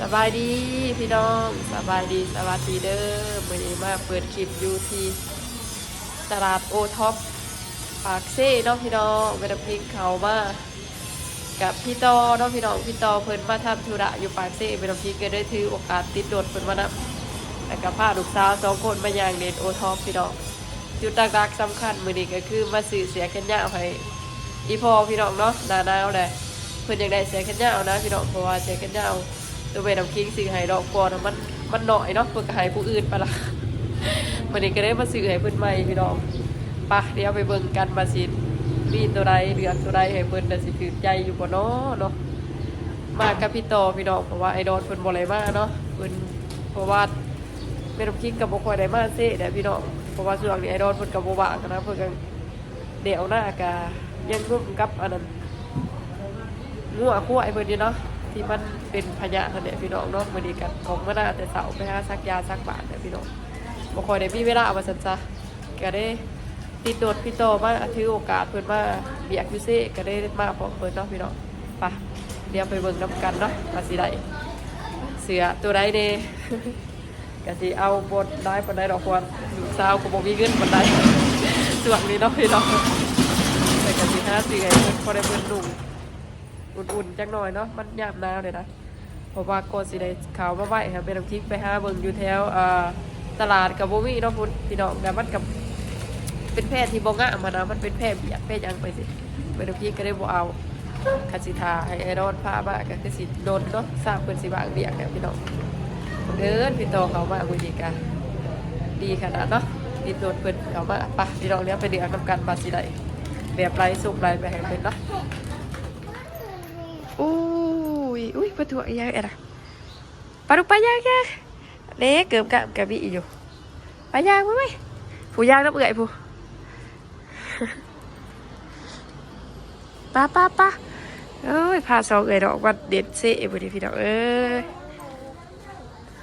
สบายดีพี่น้องสบายดีสวัสดีเด้อวันนี้มาเปิดคลิปอยู่ที่ตลาดโอท็อปปากเซ่เนาะพี่น้องเวลาพิกเขามากับพี่ต่อเนาะพี่น้องพี่ต่อเพิ่นมาทำธุระอยู่ปากเซ่เวลาพลิกก็ได้ถือโอกาสติดโดดเพิ่นมานะแล้วก็พาลูกสาวสองคนมาอย่างเด่นโอท็อปพี่น้องจุดดักๆสำคัญมือนี้ก็คือมาซื้อเสียกันยาวให้อีพอพี่น้องเนาะหนาหนาวแหละเพิ่นอยากได้เสียกันยาวนะพี่น้องเพราะว่าเสียกันยาว ตัวเวน้ำคิงซื้อให้ดอกกอนมันมันหน่อยเนาะเพื่อให้ผู้อื่นไปละวันนี้ก็ได้มาซื้อให้เพิ่นใหม่พี่น้องปะเดี๋ยวไปเบิ่งกันมาสิมีตัวใดเดือนตัวใดให้เพิ่นน่ะสิถือใจอยู่บ่เนาะเนาะมากับพี่ต่อพี่น้องเพราะว่าไอดอลเพิ่นบ่ได้มากเนาะเพิ่นเพราะว่าแม่น้ำคิงกับบ่ค่อยได้มาเซ่เด้อพี่น้องเพราะว่าช่วงนี้ไอดอลเพิ่นก็บ่ว่างนะเพิ่นก็เดี๋ยวหน้ากะยังร่วมกับอันนั้นงัวคั่วไอ้เบอร์นี้เนาะ ที่มันเป็นพยาธิเนี่ยพี่น้องเนาะมื้อนี้กันของมานาแต่เสาไปหาซักยาซักบาทเนี่ยพี่น้องบ่ค่อยได้มีเวลาเอามาซั่นซะก็ได้ติดโดดพี่โตมาถือโอกาสเพิ่นมาเบียกอยู่ซิก็ได้มาพร้อมเพิ่นเนาะพี่น้องไปเดี๋ยวไปเบิ่งนํกันเนาะว่าสิได้เสือตัวใดเด้ก็สิเอาบทได้ปานใดดอกควรลูกสาวก็บ่มีเงินปานใดส่วนนี้เนาะพี่น้องแต่ก็สิหาซื้อให้เพิ่นพอได้เพิ่นนุ่ง อุ่นๆจังหน่อยเนาะมันยามหนาวเลยนะเพราะว่าโกสิได้ข่าวมาไว้ครับเป็นน้ำทิกไปหาเบิ่งอยู่แถวตลาดกับโบวี่เนาะพุ่นพี่น้องแต่มันกับเป็นแพทย์ที่บ่งะมานะมันเป็นแพทย์เบียดแพทย์ยังไปสิเป็นน้ำทิกก็ได้บ่เอาคาสิทาให้ไอรอนพามาก็คือสิโดนเนาะสร้างเพิ่นสิบางเบียกเนี่ยพี่น้องเดินพี่โตเขามาคุยดีกันดีขนาดเนาะดีโดนเพิ่นเขามาปะพี่น้องเลี้ยงไปเดือดนำกันบาสิได้แบบไรสุกไรไปให้เพิ่นเนาะ อุ้ยอุ้ยปลาถั่วยังไงล่ะปลาดุกปลาย่างย่างเด็กเกือบกับกะบิอยู่ปลาย่างมั้ยไหมผู้ย่างน้ำเอื่อยผู้ป้าป้าป้าเอ้ยพาสองเอื่อยดอกวัดเด็ดเซ่บุดีพี่ดอกเอ้ย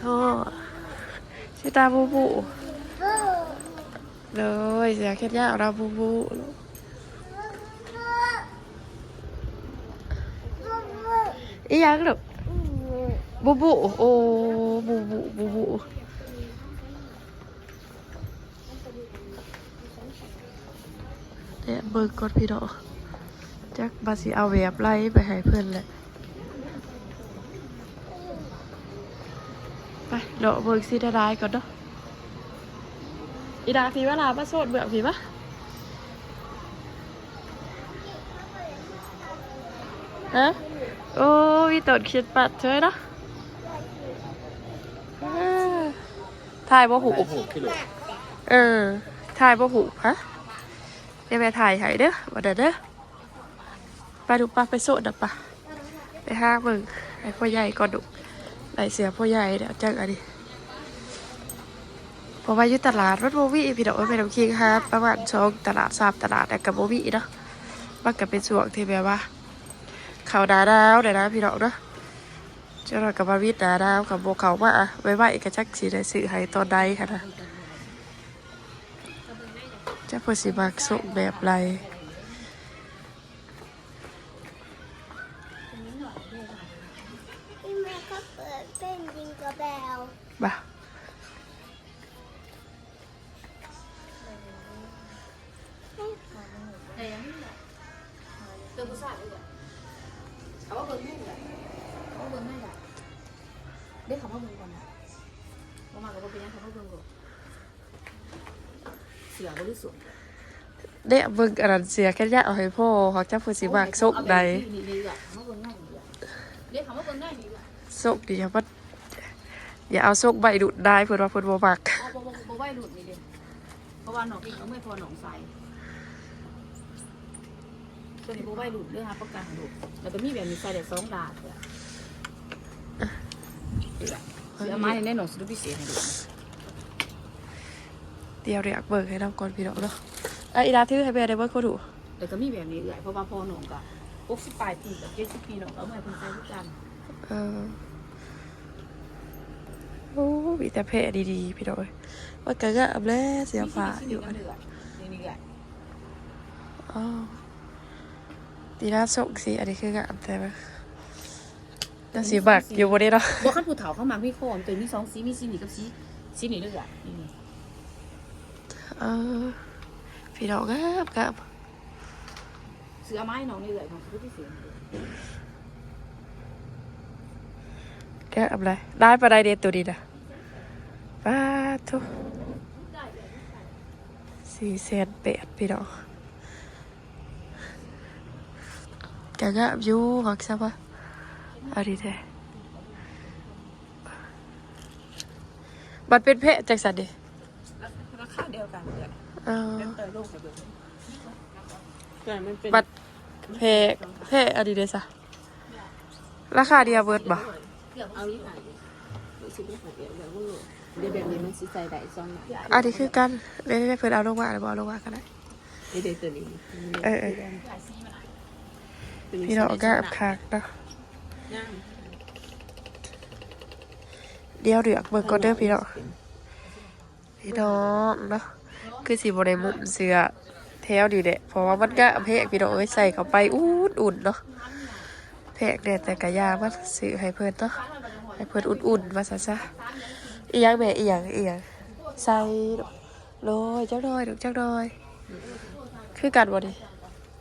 โอ้ชิตาบูบูเลยเสียแค่ยากเราบูบู อีหยังลูกบูบูโอ้บูบูบูบูเดี๋ยวเบิกกดพี่ดอกจักบาสิเอาแวบไล่ไปให้เพื่อนแหละไปเดอกเบิกสิได้ได้ก่อนเนาะอีดาพี่เวลามาโสดเบื่อพี่ปะฮะโอ้ ยตดคิดปัดเฉยเนาะเออถ่ายบ่หูถูกพี่หลวงเออถ่ายบ่หูฮะเดี๋ยวไปถ่ายให้เด้อว่าเด้อเด้อไปดูปลาไปโซดดับปะไปห้าเบิ่งไอ้พ่อใหญ่ก่อนดุไหลเสียพ่อใหญ่เดี๋ยวจังอันนี้เพราะว่าอยู่ตลาดวัดโบวี่พี่ดอกไปน้ำคิงฮะประมาณสองตลาดสามตลาดแต่กับโบวี่เนาะมันก็เป็นช่วงที่แบบว่า เขาดาดาวเดี๋ยวนะพี่น้องเนาะเจ้าหน้ากับมาวิทย์ดาดาวกับโบเขามาอะไว้ไว้กระชักสีได้สื่อให้ตอนใดค่ะนะจะพอสิมักสุแบบไร เด็กเบิ่งอันนั้นเสียแค่ยะเอาให้พ่อเขาจะพอสิมักส่งใดนี่ดีอะเขาว่าเบิ่งที่เด็กเขาว่าเบิ่งง่ายดีอะส่งดีครับว่าอย่าเอาส่งใบดุดได้เพื่อนว่าเพื่อนบ่มักบ่บ่บ่ไหวหลุดนี่เด็กเพราะว่าหนองอีกไม่พอหนองใสตัวนี้บ่ไหวหลุดเรื่องหาประกันหลุดแล้วก็มีแบบมีใส่แต่สองดาดเสือไม้ในหนองสุดพิเศษให้ดูเดี๋ยวเรียกเบิ่งให้น้ำก่อนพี่น้องเนาะ อะอีดาถือให้แม่ได้เบิ่งเขาดูแต่ก็มีแบบนี้เอื่อยเพราะว่าพอหนองกับพวกสิบปลายปีกับเจ็ดสิบปีหนองก็เอามาให้คนใช้ทุกกันเออโอ้มีแต่เพะดีๆ พี่น้องเอ้ยมันก็งามแล้วเสียฟ้าอยู่อันนี้นี่นี่เอื่อยอ๋อดีน่าส่งสิอันนี้คืองามแต่ว่าน่าสิบักอยู่บ่ได้เนาะบ่คันผู้เฒ่าเขามักมีโคมตัวมีสองสีมีสีนี่กับสีสีนี่เลยอะนี่นี่เออ พี่น้องครับครับเสือไม้น้องนี่เลยของผู้ที่เสือแกะอะไรได้ปะได้เดตัวดีนะป้าทุกสี่แสนแปดพี่น้องแกก็อยู่หักซะปะอะไรแท้บัตรเป็นเพะจากสัตว์ดิราคาเดียวกันเลย ออเตยโลกเบิดแต่มันเป็นบัตรเพะเพะอะไรเดซะราคาเดียวเบิดบ่เอานี่ค่ะรู้สึกว่าเดี๋ยวเดี๋ยวมันเดี๋ยวแบบนี้มันสิใส่ได้สองหน่อยอันนี้คือกันเล่นๆเพื่อนเอาลงมาหรือบ่เอาลงมากันได้เดี๋ยวตัวนี้เออเออพี่น้องก็อับคักเนาะย่างเดี๋ยวเดือกเบิ่งก่อนเด้อพี่น้องพี่น้องเนาะ คือสิบ่ได้มุมเสื้อแถวดีแหละเพราะว่ามันก็เพกพี่น้องเอ้ยใส่เข้าไปอุ่นๆเนาะแพกแดดแต่กะยามาซื้อให้เพิ่นเนาะให้เพิ่นอุ่นๆว่าซะซะอีหยังแม่อีหยังอีหยังใส่โรยจักหน่อยดอกจักหน่อย คือกันบ่นี่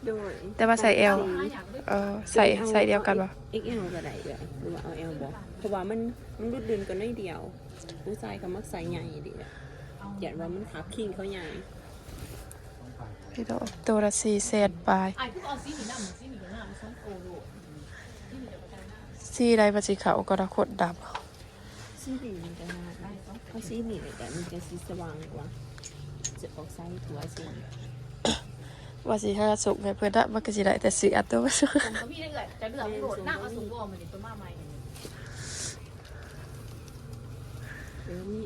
โดยแต่ว่าใส่ L เออใส่ใส่เดียวกันบ่ XL ก็ได้ด้วยหรือว่าเอา L บ่เพราะว่ามันมันรุดเดินกันน้อยเดียว ผู้ชายเขามักใส่ใหญ่ดิอ ย่าว่ามันขาคิงเขาใหญ่พี่น้องตัวละ4แสนปลายไอ้พวกเอาสีนี่น้ำสีนี่ก็น้ำสองโกโลสีใดมันสิขาวก็ระคดดำสีนี่มันจะน่าได้เพราะสีนี่แต่มันจะสีสว่างกว่าจะออกไซส์ตัวสีว่าสิหาสุกให้เพิ่นน่ะมันก็สิได้แต่เสือตัวผมก็มีได้เลยแต่เรื่องโหลดน้ำเอาสูงบ่มันนี่ตัวมาใหม่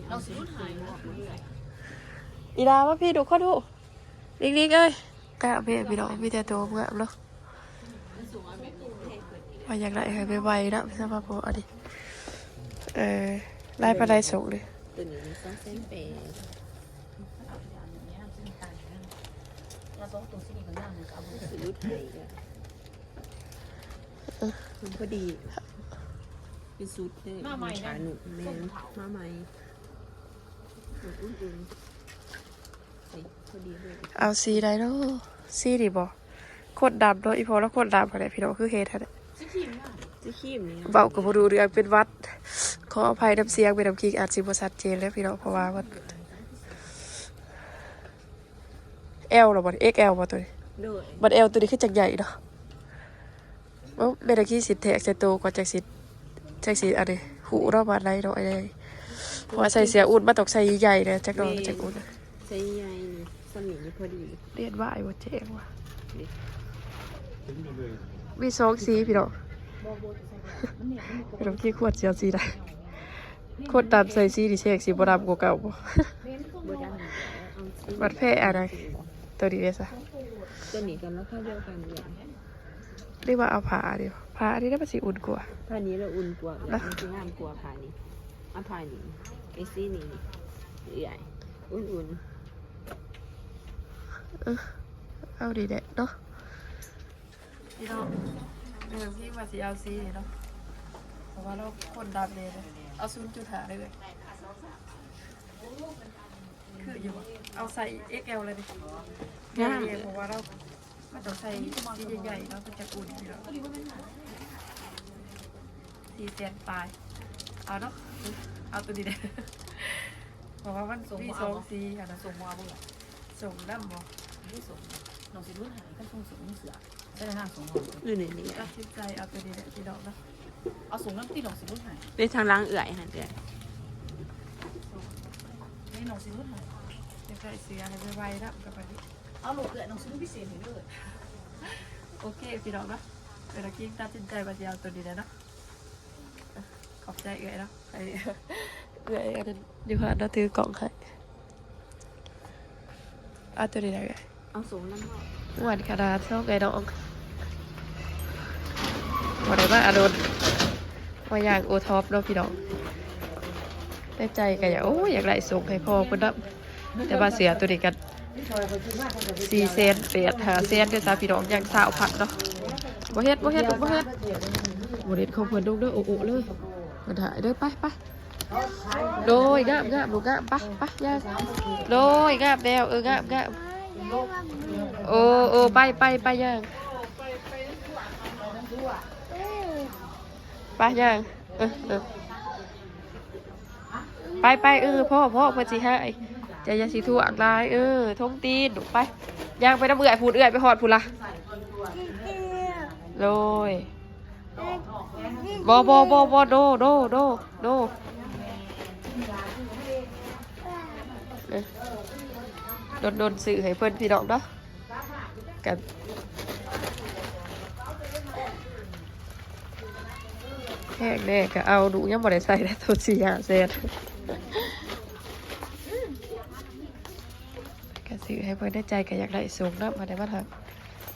เราสีรุ่นหายหมดเลยอีดาว่าพี่ดูเขาดูลิกๆเอ้ยกะแม่พี่น้องมีแต่ตัวงามเนาะว่าอยากได้ให้ไวๆนะพี่สภาพบ่เอาดิเออไล่ปลาไดสุกเลยตัวนี้มันต้องเส้นเปย์เราสองตัวสี่กับน้ำมันก็เอาไปสีรุ่นไทยอะมันพอดี เป็นสูตรเลยขาหนุกแมนมาใหม่อุ่นๆใส่พอดีเลยเอาสีใดเนาะสีนี่บ่โคตรดำเนาะอีพอแล้วโคตรดำอะไรพี่น้องคือเฮ็ดให้ได้จะขีมเนี่ยเบาก็บ่รู้เรื่องเป็นหวัด ขออภัยน้ำเสียงเป็นน้ำคิงอาจสิบ่ชัดเจนแล้วพี่น้องเพราะว่ามัน L หรอบ่ XL บ่ตัวนี้โดยบัด L ตัวนี้คือจักใหญ่เนาะเอ้าแม่ตะกี้สิแทกใส่โตกว่าจักสิ จักสิอันนี้หูเนาะบาดไหลเนาะไอ้นี่เพราะว่าใส่เสียอุ่นมาตกใส่ใหญ่เนี่ยจักดอกจักอุ่นใส่ใหญ่นี่สมินี่พอดีเรียนว่าไอ้บ่แจ้งว่ะมีสองสีพี่น้องพี่น้องกี่ขวดเสียวสีใดขวดดำใส่สีดิเชกสีบ่ดำกว่าเก่าบ่บดังเอาสีบัดแพ้อะไรตัวนี้เลยซะตัวนี้กันแล้วค่าเดียวกันเลยเรียกว่าเอาผ้าเดียว ผ้าอันนี้น่าจะสีอุ่นกว่าผ้านี้เราอุ่นกว่ามันจะงามกว่าผ้านี้เอาผ้านี้ไอซีนี่ใหญ่อุ่นเอาดีแหละเนาะพี่น้องเรื่องที่มาสีเอาสีนี่เนาะเพราะว่าเราคนดำเลยนะเอาศูนย์จุดหาได้เลยคืออยู่อะเอาใส่ XL เลยดิๆงามเนี่ยเพราะว่าเรา มันต้องใส่สีใหญ่ๆเนาะมันจะอุ่นพี่น้องสีแสนปลาย เอาเนาะ เอาตัวดีเด้อเพราะว่ามันมีสองสีค่ะนะส่งมาเบื่อส่งน้ำบ่ไม่ส่งน้องสิรุ่นหายก็ส่งส่งไม่เสือได้แล้วน้ำส่งอยู่ในนี้ตัดสินใจเอาตัวนี้แหละพี่น้องเนาะเอาส่งน้ำที่น้องสิรุ่นหายในทางล้างเอื่อยหันเอื่อยนี่น้องสิรุ่นหายจะใส่เสียให้ไวๆนะกับอันนี้ เอาหลบเกิดน้องสิรุ่นพิเศษให้ด้วยโอเคพี่น้องเนาะเวลากิ้งตัดสินใจมาจะเอาตัวนี้แหละเนาะขอบใจเอื้อยเนาะใครเอื้อยอันนั้นอยู่ค่ะเราถือกล่องให้เอาตัวนี้ได้ไงเอาสูงน้ำหอมหวานขนาดชอบไงน้องบอกได้ว่าอารมณ์ว่าอยากโอท็อปเนาะพี่น้องได้ใจกันอยากโอ้ยอยากไล่ส่งให้พ่อเพิ่นนะแต่ว่าเสียตัวนี้กัน สี่เซนเปียดหาเซนด้วยจ้าพี่น้องยังสาวผัดเนาะบ่เฮ็ดบ่เฮ็ดบ่เฮ็ดบริเวณของเพิ่นลูกเด้อโอ้โอ้เลยมาถ่ายเด้อไปไปโดยงามงามลูกงามไปไปย่าโดยงามแล้วเอองามงามโอ้โอ้ไปไปไปย่างไปย่างเออเออไปไปเออพ่อพ่อเพิ่นสิให้ ใจยาสิทั่วอักลายเออทงตีนลูไปย่างไปน้ำเอื่อยพูดเอื่อยไปหอดพูดละโดยบอบอบอบอโดโดโดโดโดนโดนสื่อให้เพื่อนพี่น้องเนาะกันแห้งแน่ก็เอาดูยังบ่ได้ใส่ได้ตัวสี่ห้าเซน ก็สื่อให้เพื่อนได้ใจก็อยากได้สูงนะมาได้มาทาง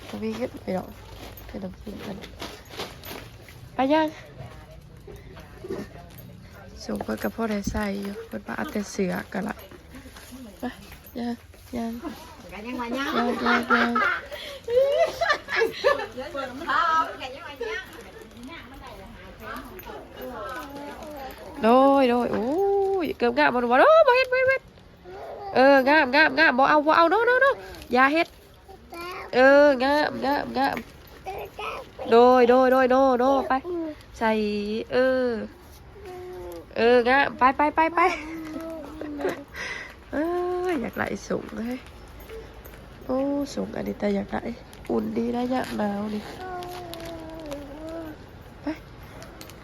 ก็มีเงินพี่น้องเป็นน้ำจิ้มกันไปยังสูงเพื่อกับพ่อได้ใส่อยู่เพื่อนว่าเอาแต่เสือกันละไปยังยังยังยังยังยังโดยโดยโอ้ยเกือบงามบนวันโอ้บ่เฮ็ด อองามงามงามบ่เอาบ่เอาโนโนโน่อย่าเฮ็ด เอองามงามงามโดยโดยโดยโดโดไป ใส่เออ เอองามไปไปไปไปเอออยากไหลสูงเลยโอ้สูงอันนี้แต่อยากไหลอุ่นดีนะยามหนาวนี่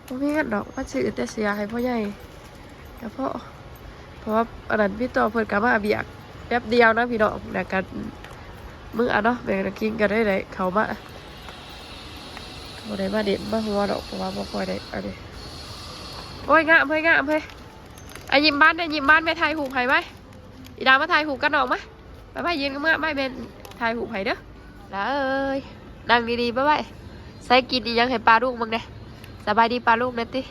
พ่อแม่นดอกว่าซื้อแต่เสียให้พ่อใหญ่กับพ่อ เพราะว่าอันนั้นพี่ต่อเพิ่นกลับมาเบียกแป๊บเดียวนะพี่น้องแต่กันมึงอะเนาะแบ่งกันกินกันได้เลยเขามาบ่ได้มาเด็ดมาหัวดอกเพราะว่าบ่ค่อยได้อันนี้โอ้ยงามเฮ้ยงามเฮ้ยไอ้ยิ้มบ้านได้ยิ้มบ้านแม่ไทยหูไผ่ไหมอีดามาไทยหูกันดอกไหมไปไปยืนกันเมื่อไม่เป็นไทยหูไผ่เด้อแล้วเอ้ยนั่งดีๆไปไปใส่กินอียังให้ปลาลูกมึงเนี่ยสบายดีปลาลูกนะติ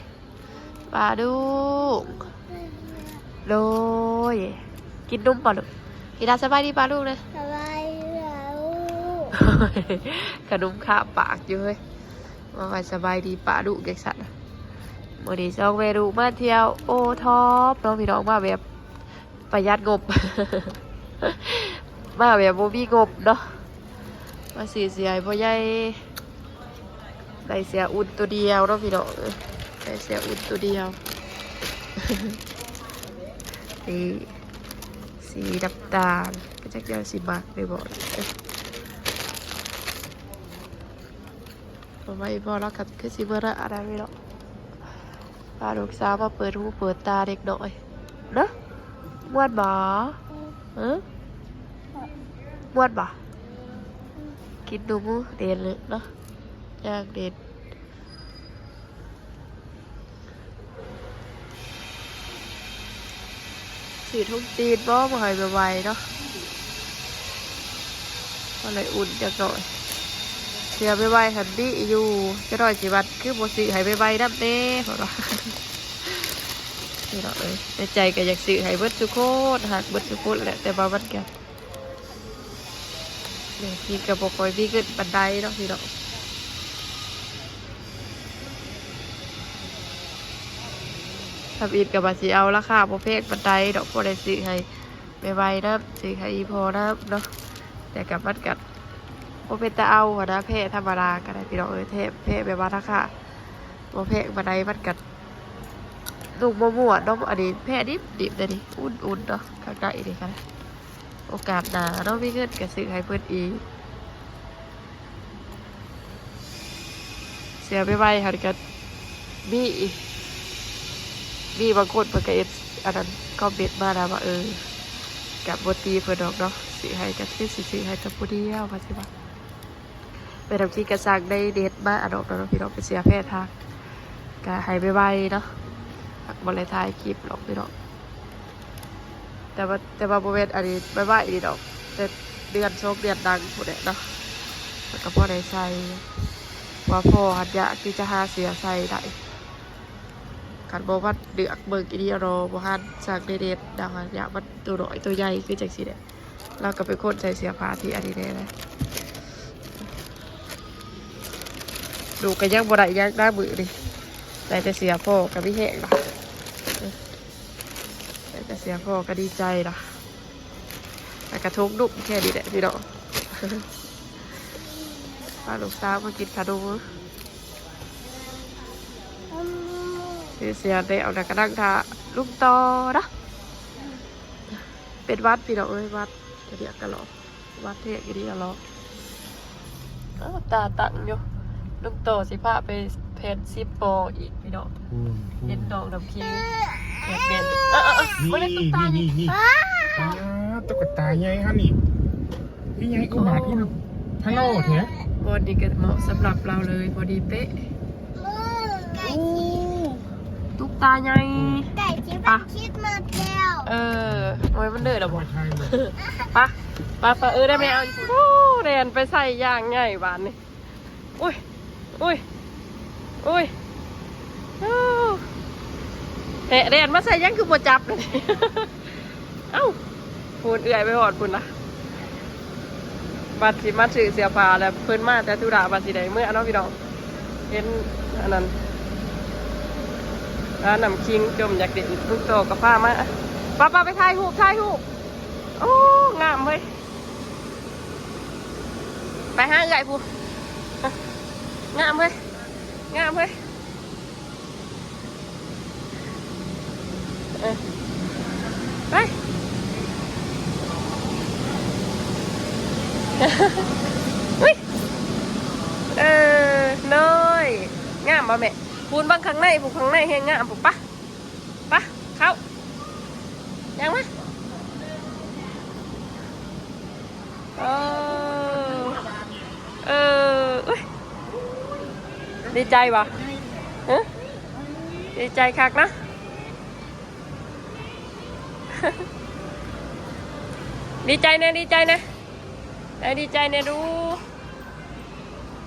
ปลาลูก โดยกินนุ่มปลาลูกกีดาสบายดีปลาลูกนะสบายแล้วขนมข้าปากอยู่เฮ้ยมาไปสบายดีปลาลูกเด็กสัตว์วันนี้ซองเวรุมาเที่ยวโอท็อปน้องพี่น้องมาแบบประหยัดงบ มาแบบโบมีงบเนาะมาสีเสียให้พ่อใหญ่ได้เสียอุ่นตัวเดียวเนาะพี่น้องเอ้ยได้เสียอุ่นตัวเดียว สีสีดับตาลก็จะเจอสีบักไปบอกเอ้ยทำไมพอแล้วกับคือสีเบอร์อะไรไม่หรอกพาลูกสาวมาเปิดหูเปิดตาเด็กหน่อยเนอะม้วนบ่เออม้วนบ่กินดูมูเด่นเลยเนาะย่างเด็ด สีทุ่งตีนบ่มาหอยไวเนาะก็เลยอุ่นจังหน่อยเสียไปไวหันดีอยู่จะรอยสิบัดคือบ่สีหายไปไวๆน้ำเด้เพราะว่านี่เนาะเอ้ยในใจก็อยากซื้อให้เบิดทุกคนหักเบิดทุกคนแหละแต่ว่ามันก็เนี่ยวพี่ก็บ่ค่อยมีเงินปันไดเนาะพี่เนาะ ทำอิดกับบาสิเอาราคาโปรเพกบันไดดอกโปรได้ซื้อให้ไปไวนะซื้อให้อีพอนะเนาะแต่กับมันกัดโปรเปตะเอาอะนะเพศธรรมดาก็ได้พี่น้องเอ้ยเทพเพศแบบว่าราคาโปรเพกบันไดมันกัดลูกมะม่วงเนาะอันนี้เพศดิบดิบเลยดิอุ่นๆเนาะข้างใกล้ดีค่ะโอกาสหนาเนาะมีเงินกับซื้อให้เพื่อนอีกเสียไปไวๆค่ะกันมีอีก มีบางคนเพิ่นก็เอ็ดอันนั้นก็เบ็ดมาแล้วว่าเออกับบตีเพิ่นดอกเนาะสิให้กันคือสิสิให้กับผู้เดียวว่าสิว่าไปทำที่กระสังได้เด็ดมาอันดอกเนาะพี่น้องไปเสียแพทย์ทางก็ให้ไปไวเนาะบ่ได้ถ่ายคลิปหรอกพี่น้องแต่ว่าแต่ว่าบ่แม่นอันนี้ไปไว้ดีดอก แต่เดือนสองเดือนดังพุ่นแหละเนาะแล้วก็พอได้ใส่ว่าพ่อหัดยากที่จะหาเสียใส่ได้ ขันบอกว่าเดือกเบิกอีเดียรอบ่ฮันสั่งเด็ดๆดังอะอยากมันตัวน้อยตัวใหญ่คือจังซี่และเราก็เป็นคนใส่เสียผ้าที่อันนี้ได้เลยดูกก็ยังบ่ได้ยังได้บือดิแต่จะเสียพ่อกับพี่แห้งล่ะแต่จะเสียพ่อก็ดีใจล่ะแต่กระทงดุแค่ดีแหละพี่น้องพาลูกสาวมากินขนม คือเสียได้เอาแต่กระดังทาลูกต่อนะเป็นวัดพี่น้องเอ้ยวัดจะเรียกกันหรอวัดเทศกันดีกันหรออ้าวตาตั้งอยู่ลูกต่อสิพาไปเพนซิปโปอีกพี่น้องเห็นน้องดำคิงเห็นเป็นเออเออเออนี่ไม่ได้ตุ๊กตานี่นี่นี่อ้าวตุ๊กตาใหญ่ฮะนี่พี่ใหญ่อุบาทอุลพะโล้แท้บอดี้ก็เหมาะสำหรับเราเลยพอดีเป๊ะ มือไก่ โอ้ ตุ๊กตาใหญ่ไก่ที่มันคิดมาแล้วเออโอ้ยมันเดือดหรอบ่บ่ใช่เลยปะปะปะเออได้ไหมเอาโอ้เรียนไปใส่ย่างใหญ่บานนี่อุ้ยอุ้ยอุ้ยโอ้เฮะเรียนมาใส่ย่างคือบ่จับเลยเอ้าพูนเอื่อยไปหอดพูนละบัตรสิมาถือเสียผ้าแล้วเพิ่นมาแต่ธุระบัตรสิได้เมื่อเนาะพี่น้องเห็นอันนั้น ร้านน้ำคิงจมอยากเด่นลูกโตกับผ้ามาป้าป้าไปถ่ายรูปถ่ายรูปโอ้งามเว้ยไปห้างใหญ่พูงามเว้ยงามเว้ยเออไปเฮ้ยเออน้อยงามป่ะแม่ พูนบางข้างในผูกข้างในให้งามผูกปะปะเข้ายังไหมเออเอออุ๊ยดีใจปะฮะดีใจคักนะดีใจนะดีใจนะเอ้ยดีใจนะดู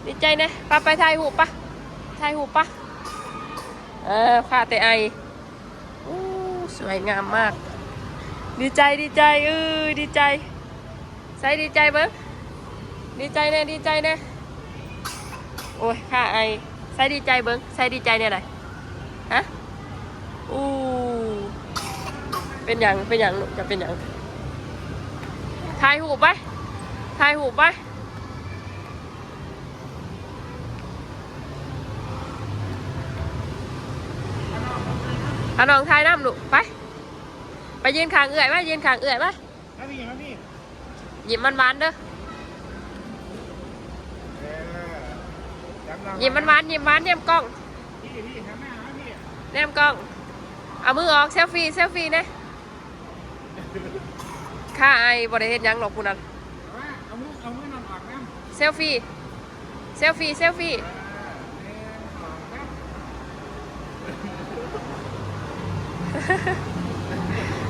ดีใจนะปะไปถ่ายหูปปะถ่ายหูปะ เออข้าแต่ไออู้สวยงามมาก ดีใจดีใจเออดีใจ ใส่ดีใจเบิ้งดีใจแน่ดีใจแน่โอ้ยข้าไอใส่ดีใจเบิ้งใส่ดีใจเนี่ยไหนฮะอู้เป็นอย่างเป็นอย่างลูกจะเป็นอย่างถ่ายหูปไปถ่ายหูปไป เอาน้องถ่ายน้ำลูกไป ไปยืนขางเอื่อยไปยืนขางเอื่อยไปมาพี่มาพี่หยิบมันหวานๆเด้อเออจำเราหยิบมันหวานหยิบหวานเนียมกล้องพี่พี่ทำหน้ามาพี่เนียมกล้อง เอามือออกเซลฟี่เซลฟี่นะข้าไอ้บริเฮ็ดหยังหรอกคุณนั่นเอาว่าเอามือเอามือนอนออกน้ำเซลฟี่เซลฟี่เซลฟี่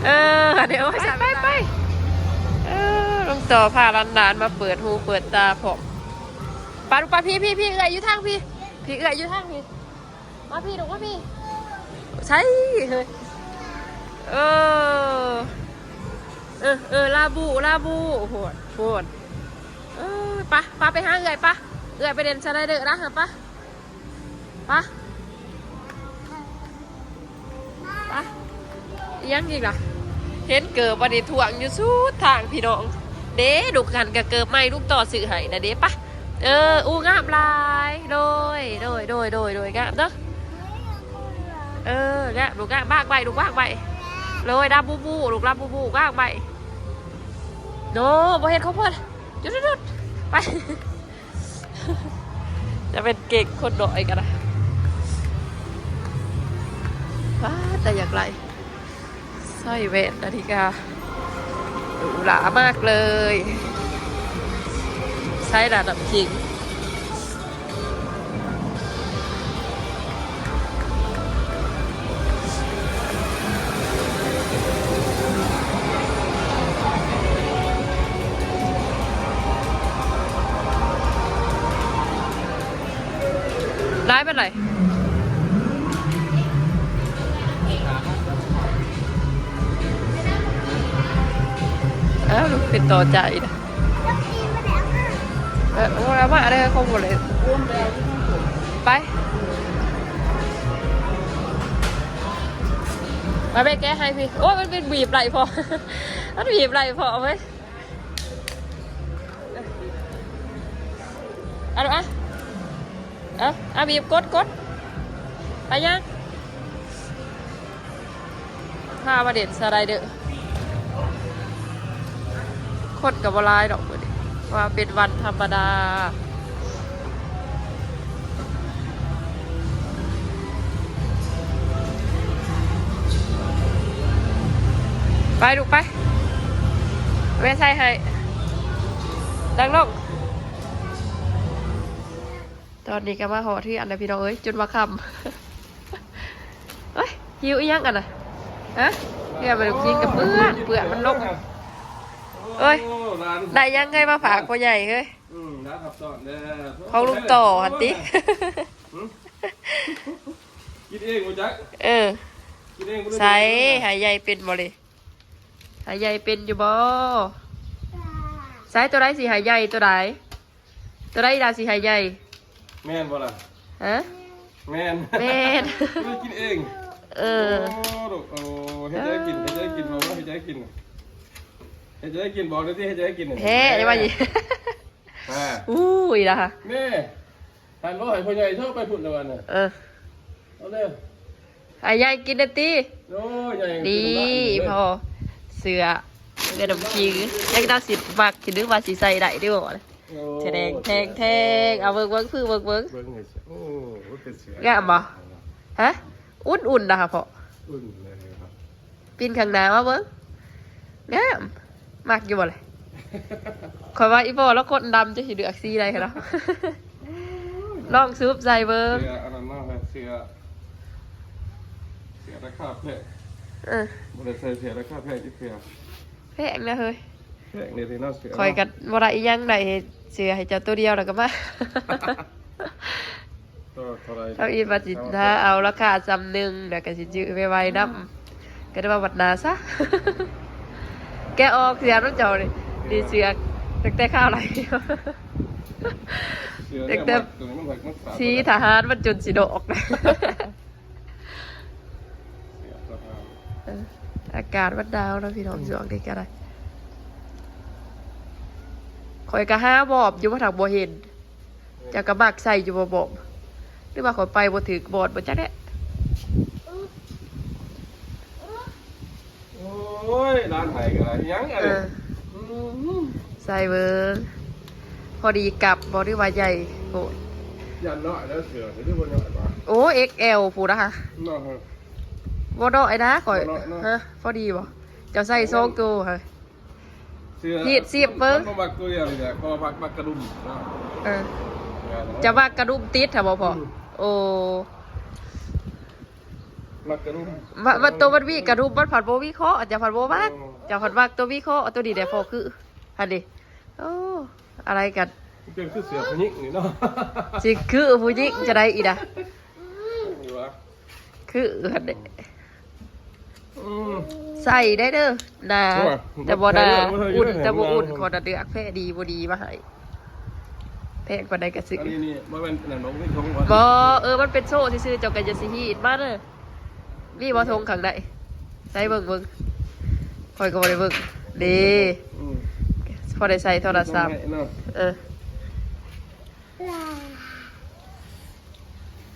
เออ เดี๋ยวไปไปไปเออลงต่อพาลันนานๆมาเปิดหูเปิดตาผมปาดูปาพี่พี่พี่เอื้อยอยู่ทางพี่ พี่เอื้อยอยู่ทางพี่ มาพี่ดูมาพี่ ใช่เฮ้ยเออ เออเออลาบูลาบูโหดโหดเออปะปะไปหาเอื้อยปะเอื้อยไปเด่นสไลเดอร์นะฮะปะปะ ยังอีกล่ะ เห็นเกิดบันนี้ถ่วงอยู่สุดทางพี่น้อง เด้ดูกันกับเกิดไม่ลูกต่อสื่อให้นะเด้ปะเอออูงามลายโดยโดยโดยโดยโดยงามเด้อเออแกลูกกะบากใบลูกบากใบเลยดับบูบูลูกรับบูบูบ้ากใบโนบ่เห็นเขาเพิ่นหยุดหยุดหยุดไป จะเป็นเก่งคนดอยกันนะว้าแต่อย่างไร ร้อยเวทนาฬิกาหรูหรามากเลย ใช้ระดับจริงร้ายเป็นไร แล้วเป็นต่อใจนะแเออเรามาได้ข้อมูลเลยไปมาไปแก้ให้พี่โอ้ยมันเป็นบีบไหลพอ มันบีบไหลพอไหมเอาอะเอาเอาบีบกดกดไปยังพามาเด็นสไลเดอร์ คนกับบลายดอกมือนี้ว่าเป็นวันธรรมดาไปลูไปแม่ใส่ให้ดังลงตอนนี้ก็มาหอที่อันนะพี่น้องเอ้ยจนมาคำเฮ้ยหิวอีหยังกันน่ะฮะเพื่อนมันกินกับเปื้อนเปื้อนมันลง เอ้ยโร้านได้ยังไงมาฝากพ่อใหญ่เฮ้ยอืมร้านขับจอดเด้อของลุงต่อหันติกินเองกูจักเออกินเองกูได้ใส่หายใหญ่เป็นบ่เลยหายใหญ่เป็นอยู่บ่ใส่ตัวไรสีหายใหญ่ตัวไหนตัวไรดาวสีหายใหญ่แม่นบ่ล่ะฮะแม่นแม่นกูได้กินเองเออโอ้ลูกโอ้เฮ็ดจะได้กินเฮ็ดจะได้กินบอกว่าเฮ็ดจะได้กิน เฮ็ดจะได้กินบอกเลยที่เฮ็ดจะได้กินแพ้ใช่ไหมยี่อ่าอุ้ยนะแม่หันบ่ให้พ่อใหญ่ชอบไปพุ่นละวันน่ะเออเอาเด้อหายใหญ่กินได้ตีโอ้ยใหญ่ดีพอเสือเกระดมคิงยังดาวสิบักคิดนึกว่าสีใส่ได้ด้วยบ่แทงแทงแทงเอาเบิ่งเบิ่งคือเบิ่งเบิ่งเบิ่งให้เสียโอ้เป็นเสือแกะบ่ฮะอุ่นๆนะคะพ่ออุ่นเลยครับปีนข้างหน้ามาเบิ่งงาม มักอยู่บ่เลยคอยว่าอีพ่อแล้วคนดำจะสิเดือกสีได้เหรอลองซุปใส่เบิ่งเสืออันนั้นมากเลยเสือเสือราคาแพงเออบ่ได้ใส่เสือราคาแพงที่เสือแพงนะเฮ้ยแพงนี่ที่น่าเสือคอยกันบ่ได้อีหยังได้เสือให้เจ้าตัวเดียวแล้วก็มาก็เท่าไหรถ้าอีบัดสิถ้าเอาราคาจำหนึ่งเดี๋ยวก็สิจื้อไปไว้นำก็ได้มาบัดหนาซะ แกออกเสียน้องเจ้านี่ดีเสือตั้งแต่ข้าวไหลเสือเด็เนี่ยกมันๆตัวนี้มันแบบมันสาดสีทหารมันจนสิโดอกนะเสือทหารเอออากาศมันดาวแล้วพี่น้องช่วงนี้ก็ได้คอยกะห้าบอบอยู่ว่าถักบ่เห็นจะกระบักใส่อยู่บ่บอบหรือว่าคอยไปบ่ถึกบอดบ่จักแน่ โอ้ยร้านไหนกันอะไรยังอะเอไรอใส่เบิงพอดีกลับบ่ได้ว่าใหญ่โอ้ยันน้อยแล้วเสือหรือว่าน้อยปะโอ้ XL พูดนะคะน้อยฮะบ่น้อยนะก่อยบ่น้อยเนอะ ฮะพอดีบ่เจะใส่โซงตัวค่ะ เสือหีดสิบเบิ่ง มันมักตัวเดียวเลยเนี่ยเพอมักมักกระดุมเนาะเออ จะว่ากระดุมติดค่ะบ่พอโอ้ มักกระดุมมามาตัวมันวิกระดุมมันผัดโบวิเคราะห์จะผัดโบมากจะผัดมากตัววิเคราะห์ตัวนี้เดี๋ยวพอคืออันนี้โอ้อะไรกันเป็นคือเสือพญิกนี่เนาะสิคือผู้หญิงจะได้อีกนะอยู่วะคืออันนี้อืม ใส่ได้เด้อนาโอ้ยแต่บ่นาใส่ได้บ่ใส่อุ่นได้แต่บ่อุ่นได้ขอดเดือกแพ้ดีบ่ดีมาให้แพงกว่าใดก็ซื้ออันนี้นี่มันเป็นหนังนกนี่ของวัดบ่เออมันเป็นโซ่ซื่อๆเจ้าก็จะสิฮีดมาเด้อ มีบ่ทงข้างใดใส่เบิ่งเบิ่งข่อยก็บ่ได้เบิ่งเด้อืมพอได้ใส่โทรศัพท์เนาะเออ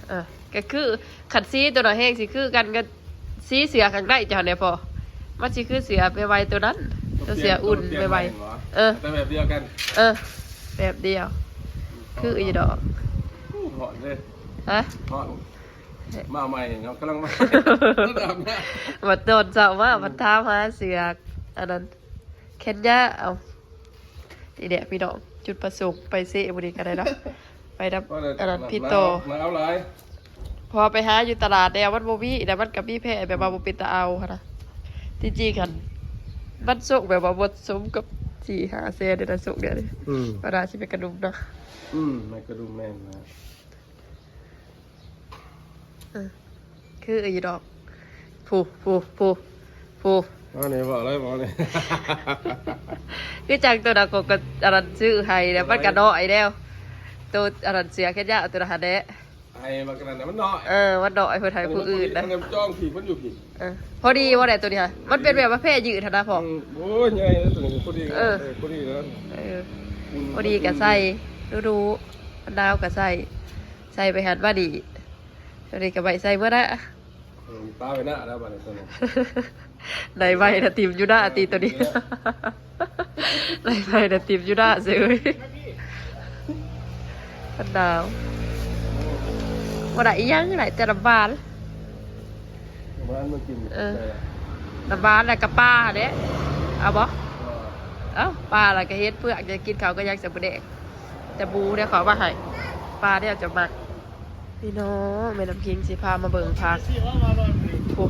เออก็คือขัดซีตัวน่ะแห้งสิคือกันกับซีเสือข้างใดจ้ะเนี่ยพอมันสิคือเสือไปไวตัวนั้นตัวเสืออุ่นไปไวเออแต่แบบเดียวกัน เออ แบบเดียว คืออีดอกหอนเลยฮะหอน มาใหม่เนาะกำลังมาระดับหน้ามาโดนเจ้าว่ามันท้ามหาเสืออันนั้นเคนยาเอานี่เดี๋ยวพี่น้องจุดประสงค์ไปเซบุรีกันได้เนาะไปดับอันนั้นพี่โตมาเอาหลายพอไปหาอยู่ตลาดแล้วมันบ่มีแต่มันกับมีแพร่แบบว่าบ่เป็นตาเอาค่ะนะจริงๆคันมันสุกแบบว่าบ่สมกับสี่หาเซนเดี๋ยวนะสุกเดี๋ยวนี้อืมก็ได้สิเป็นกระดุมเนาะอืมไม่กระดุมแม่นนะเออ คืออีดอกผูผูผูผูเอาเนี่ยบอกเลยบอกเลยคือจังตัวนั้นก็ก็อันนั้นซื้อให้แล้วมันก็น้อยแล้วตัวอันนั้นเสียแค่ยาตัวนั้นหาแดะอันไอ้มากระนั้นมันน้อยเออว่าดอยเพื่อไทยผู้อื่นนะอันนี้จ้องผีมันอยู่ผีเออพอดีว่าไหนตัวเนี้ยมันเป็นแบบประเภทยืดธนาพอโอ้ยไงตัวนี้พอดีเออพอดีแล้วเออพอดีกับใส่ดูดูมันดาวกับใส่ใส่ไปหัดว่าดี พอดีกับใบใส่เมื่อนะอืมตาไปหน้าแล้วบ้านตัวนี้ในใบนะติมยูดาตีตัวนี้ในใบนะติมยูดาเสือยมันดาวว่าได้อีหยังไหนแต่ละบานบ้านมันกินเออละบานแล้วกับป้าเด้เอาบ่เอ้าปลาอะไรก็เฮ็ดเพื่อกจะกินเขาวก็ยังจะบ่เด็กแต่บูเนี่ยเขามาให้ปลาเนี่ยจะมัก พี่น้องแม่น้ำคิงสิพามาเบิ่งพักโอ้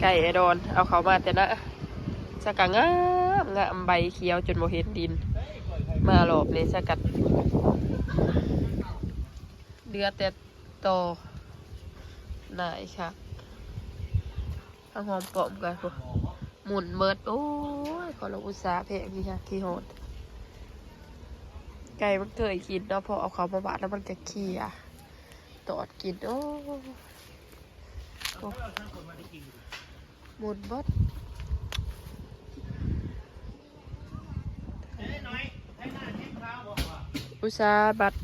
ไก่ไอดอน เอาเขามาแต่ละสกังงามงามใบเขียวจนโมเห็นดิน มาหลบเลยสกัดเดือแต่โตนายค่ะเอาหอมปอมกันพวกหมุนเมิด โอ้ย ขอเราอุตสาห์เพลงนี่ค่ะขี้โหด ไก่มันเกยกินเนาะพอเอาเขามาบาดแล้วมันจะขี้อะตอดกินโอ้โหมุนบดอุตสาบัด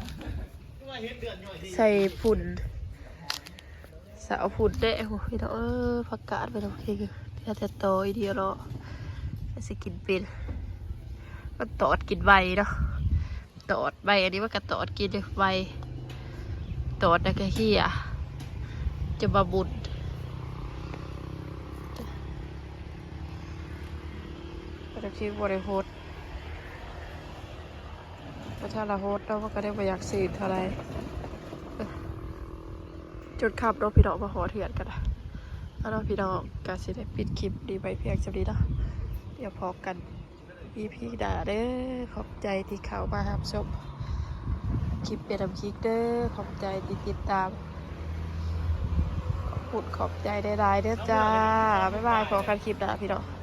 ใส่ฝุ่นสาวผุดเด้โอ้ยเนาะเออผักกาดไปทำเพลงเดี๋ยวแต่โตอีเดียวเนาะสิกินเป็นมันตอดกินใบเนาะ ตอดใบอันนี้มันก็ตอดกินใบตอดแล้วก็เฮียจะมาบุญก็ได้คิดว่าได้โฮสเพราะถ้าเราโฮสเราก็ได้ไปอยากสื่อเท่าไรจุดขับรถพี่น้องมาขอเถื่อนกันนะแล้วพี่น้องกาสิได้ปิดคลิปดีไปเพียงจำนี้นะเดี๋ยวพอกัน พีพี่ดาเด้อขอบใจที่เข้ามารับชมคลิปเป็นน้ำคลิกเด้อขอบใจที่ติดตาม ขอบคุณขอบใจได้ๆเด้อจ้า บ๊ายบายขอกันคลิปหน้าพี่น้อง